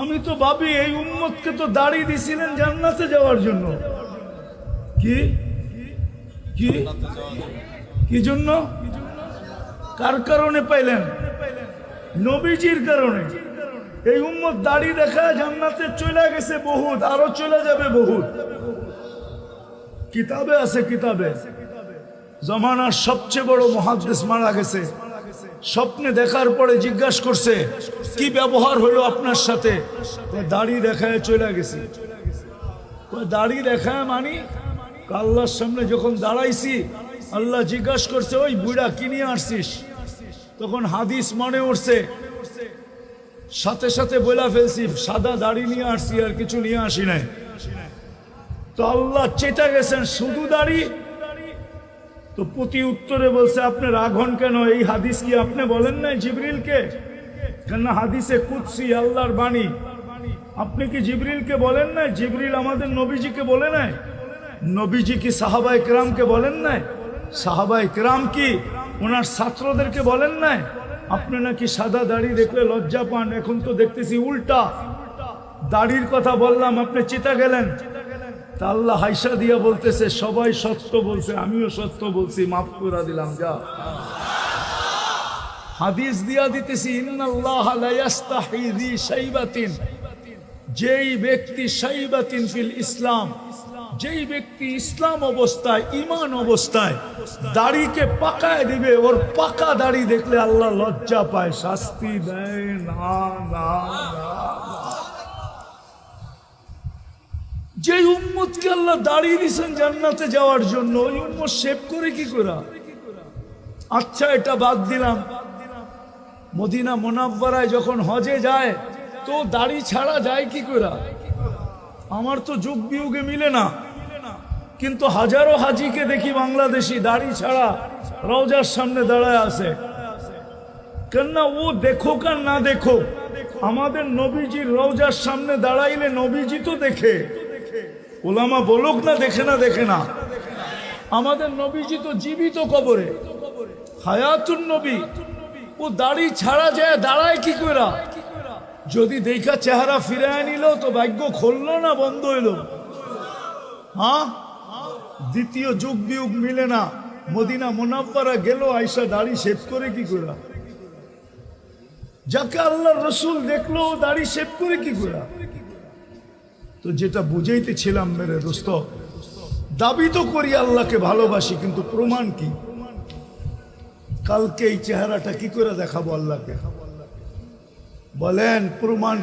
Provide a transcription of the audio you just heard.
আমি তো ভাবি এই উম্মতকে তো দাড়ি দিছিলেন জান্নাতে যাওয়ার জন্য। কি? কি? কি জন্য? কার কারণে পাইলেন? নবীজির কারণে। এই উম্মত দাড়ি দেখা জান্নাতে চলে গেছে বহুত, আরও চলে যাবে বহুত। কিতাবে আছে কিতাবে। জমানার সবচেয়ে বড় মহাদ্দেশ মারা গেছে। স্বপ্নে দেখার পরে জিজ্ঞাসা করছে, কি ব্যবহার হলো আপনার সাথে? দাড়ি দেখায় চলে গেছি। দাড়ি দেখায় মানি? আল্লাহর সামনে যখন দাঁড়াইছি, আল্লাহ জিজ্ঞাসা করছে, ওই বুড়া কি নিয়ে আসছিস? তখন হাদিস মনে উঠছে, সাথে সাথে বলে ফেলছি, সাদা দাড়ি নিয়ে আসছি আর কিছু নিয়ে আসি নাই। তো আল্লাহ চেতা গেছেন, শুধু দাড়ি তো প্রতি উত্তরে বলছে, আপনি রাঘন কেন? এই হাদিস কি আপনি বলেন নাই জিবরিলকে? কেন হাদিসে কুৎসি আল্লাহর বাণী। আপনি কি জিবরিলকে বলেন নাই? জিবরিল আমাদের নবীজিকে বলে নাই? নবীজি কি সাহাবাই কেরামকে বলেন নাই? সাহাবাই কেরাম কি ওনার ছাত্রদেরকে বলেন নাই? আপনি নাকি সাদা দাড়ি দেখলে লজ্জা পান? এখন তো দেখতেছি উল্টা। দাড়ির কথা বললাম, আপনি চিতা গেলেন। তা আল্লাহ হাইসা দিয়া বলতেছে, সবাই সত্য বলছে, আমিও সত্য বলছি, মাফ করে দিলাম, যা। হাদিস দিয়া দিতেছি যেই ব্যক্তি সাইবাতিন ফিল ইসলাম, যেই ব্যক্তি ইসলাম অবস্থায় ইমান অবস্থায়, দাড়িকে পাকায় দিবে, ওর পাকা দাড়ি দেখলে আল্লাহ লজ্জা পায়, শাস্তি দেয় না না না যে উম্মতকে আল্লাহ দাঁড়িয়ে দিয়েছেন জান্নাতে যাওয়ার জন্য, ওই উম্মত সেভ করে কি করা? আচ্ছা এটা বাদ দিলাম। মদিনা মোনাব্বারায় যখন হজে যায়, তো দাড়ি ছাড়া যায় কি করা? আমার তো যুগ বিয়োগে মিলে না। কিন্তু হাজারো হাজিকে দেখি বাংলাদেশি দাড়ি ছাড়া রওজার সামনে দাঁড়ায় আছে। কেননা ও দেখো আর না দেখো আমাদের নবীজির রওজার সামনে দাঁড়াইলে নবীজি তো দেখে। ওলামা বলুক না, দেখে না দেখে না। আমাদের নবীজি তো জীবিত কবরে। হায়াতুন নবী। ও দাড়ি ছাড়া যায়, দাঁড়ায় কি করে যদি দেখা চেহারা ফিরায় নিল, তো ভাগ্য খুললো না, বন্ধ হইল। হ্যাঁ? দ্বিতীয় যুগ বিয়োগ মিলে না। মদিনা মোনাব্বারা গেল, আইসা দাড়ি শেভ করে কি করে যাকে আল্লাহ রসুল দেখল দাড়ি শেভ করে কি করে তো যেটা বুঝাইতেছিলাম মেরে দোস্ত, দাবি তো করি আল্লাহকে ভালোবাসি, কিন্তু প্রমাণ কি কালকে এই চেহারাটা কি করে দেখাবো আল্লাহকে বলেন, প্রমাণ?